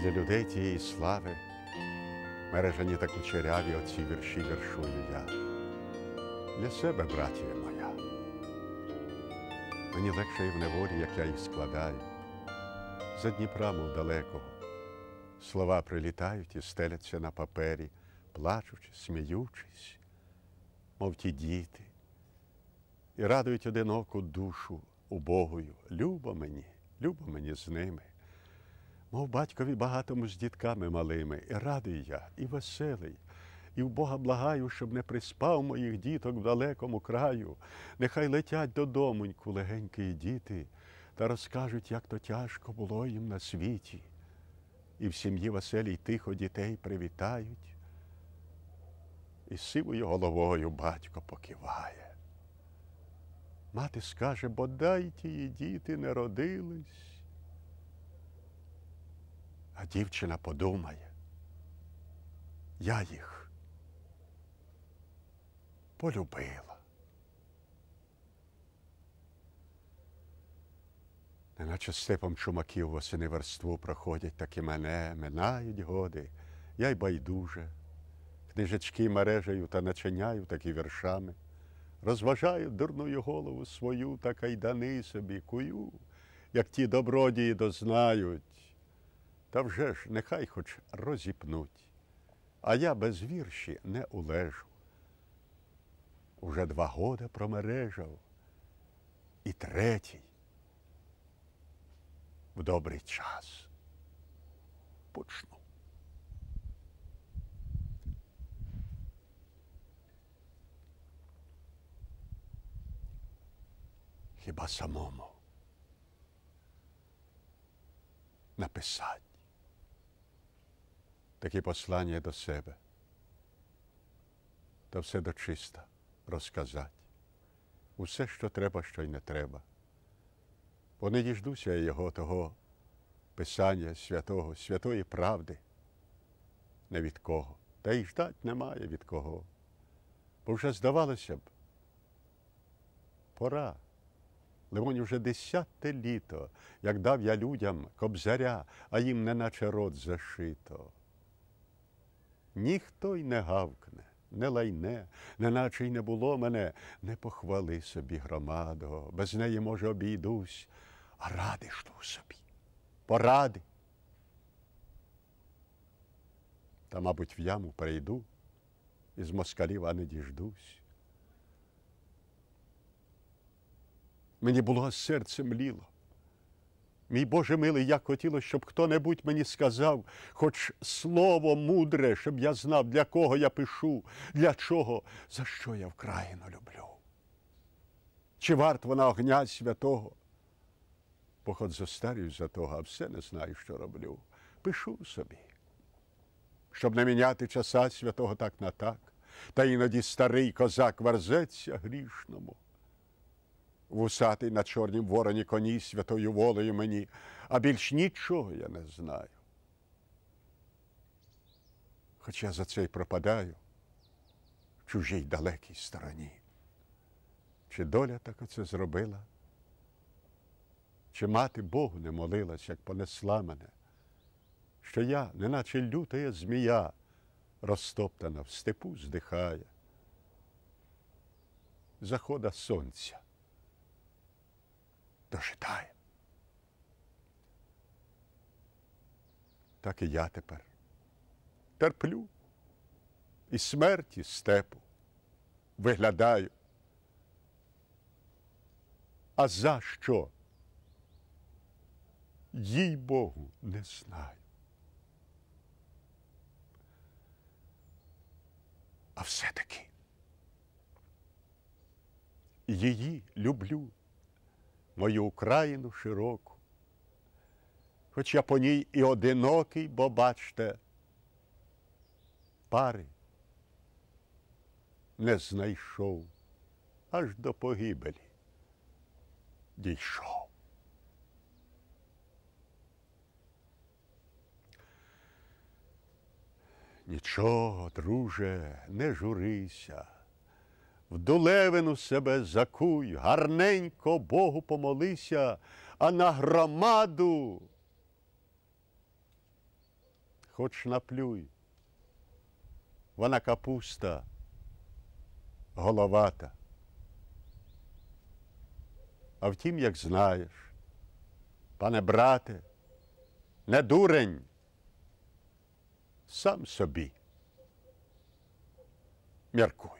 для людей тієї слави, мережані та кучеряві оці вірші віршую я. Для себе, братія моя. Мені легше і в неволі, як я їх складаю. За Дніпра, мов далекого. Слова прилітають і стеляться на папері, плачучи, сміючись, мов ті діти, і радують одиноку душу убогою. Любо мені, любо мені з ними. Мов батькові багатому з дітками малими, і радий я, і веселий, і в Бога благаю, щоб не приспав моїх діток в далекому краю. Нехай летять додомоньку легенькі діти та розкажуть, як то тяжко було їм на світі. І в сім'ї веселій тихо дітей привітають, і сивою головою батько покиває. Мати скаже, бодай тії діти не родились. А дівчина подумає, я їх полюбила. Неначе степом чумаків восени верству проходять, так і мене, минають годи, я й байдуже, книжечки мережею та начиняю такі віршами, розважаю дурную голову свою та кайдани собі кую, як ті добродії дознають. Та вже ж нехай хоч розіпнуть, а я без вірші не улежу. Уже два года промережав, і третій в добрий час почну. Хіба самому написати такі послання до себе, та все дочиста розказати. Усе, що треба, що й не треба. Бо не діждуся його того Писання святого, святої правди, не від кого. Та й ждать немає від кого. Бо вже здавалося б, пора. Лимонь вже десяте літо, як дав я людям кобзаря, а їм неначе рот зашито. Ніхто й не гавкне, не лайне, неначе й не було мене, не похвали собі громадо, без неї, може, обійдусь, а ради жду собі, поради. Та, мабуть, в яму перейду, із москалів, а не діждусь. Мені було серце мліло. Мій Боже милий, як хотілося, щоб хто-небудь мені сказав, хоч слово мудре, щоб я знав, для кого я пишу, для чого, за що я вкраїно люблю. Чи варт вона огня святого? Бо хоч зостарююсь за того, а все не знаю, що роблю. Пишу собі, щоб не міняти часа святого так на так, та іноді старий козак верзеться грішному вусатий на чорнім вороні коні святою волею мені, а більш нічого я не знаю. Хоча за це й пропадаю в чужій далекій стороні. Чи доля так оце зробила? Чи мати Богу не молилась, як понесла мене, що я, неначе лютая змія, розтоптана в степу здихає, захода сонця дожидає. Так і я тепер терплю і смерті степу виглядаю. А за що? Їй Богу не знаю. А все-таки її люблю мою Україну широку. Хоч я по ній і одинокий, бо бачте, пари не знайшов аж до погибелі дійшов. Нічого, друже, не журися в долевину себе закуй, гарненько Богу помолися, а на громаду хоч наплюй. Вона капуста, головата. А втім, як знаєш, пане брате, не дурень, сам собі. Міркуй.